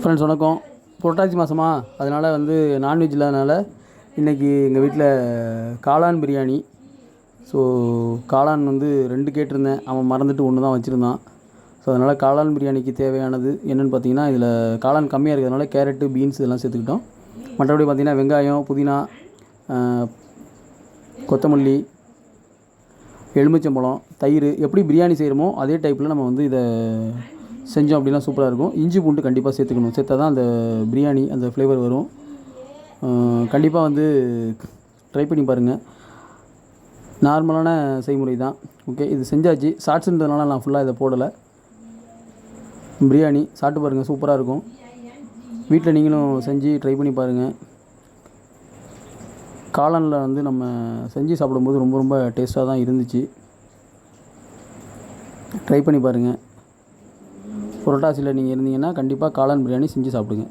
Friends வணக்கம். புரட்டாசி மாதமா அதனால் வந்து நான்வெஜ் இல்லாதனால இன்றைக்கி எங்கள் வீட்டில் காளான் பிரியாணி. ஸோ காளான் வந்து ரெண்டு கேட்டிருந்தேன். அவன் மறந்துட்டு ஒன்று தான் வச்சுருந்தான். ஸோ அதனால் காளான் பிரியாணிக்கு தேவையானது என்னென்னு பார்த்தீங்கன்னா இதில் காளான் கம்மியாக இருக்கிறதுனால கேரட்டு பீன்ஸ் இதெல்லாம் சேர்த்துக்கிட்டோம். மற்றபடி பார்த்திங்கன்னா வெங்காயம் புதினா கொத்தமல்லி எலுமிச்சம்பழம் தயிர். எப்படி பிரியாணி செய்கிறோமோ அதே டைப்பில் நம்ம வந்து இதை செஞ்சோம் அப்படின்னா சூப்பராக இருக்கும். இஞ்சி பூண்டு கண்டிப்பாக சேர்த்துக்கணும். சேர்த்தா தான் அந்த பிரியாணி அந்த ஃப்ளேவர் வரும். கண்டிப்பாக வந்து ட்ரை பண்ணி பாருங்கள் நார்மலான செய்முறை தான். ஓகே இது செஞ்சாச்சு. ஷார்ட்ஸுன்றதுனால நான் ஃபுல்லாக இதை போடலை. பிரியாணி சாப்பிட்டு பாருங்கள் சூப்பராக இருக்கும். வீட்டில் நீங்களும் செஞ்சு ட்ரை பண்ணி பாருங்கள் காளானில் வந்து நம்ம செஞ்சு சாப்பிடும்போது ரொம்ப ரொம்ப டேஸ்ட்டாக தான் இருந்துச்சு. ட்ரை பண்ணி பாருங்கள் புரட்டாசியில் நீங்கள் இருந்தீங்கன்னா கண்டிப்பாக காளான் பிரியாணி செஞ்சு சாப்பிடுங்க.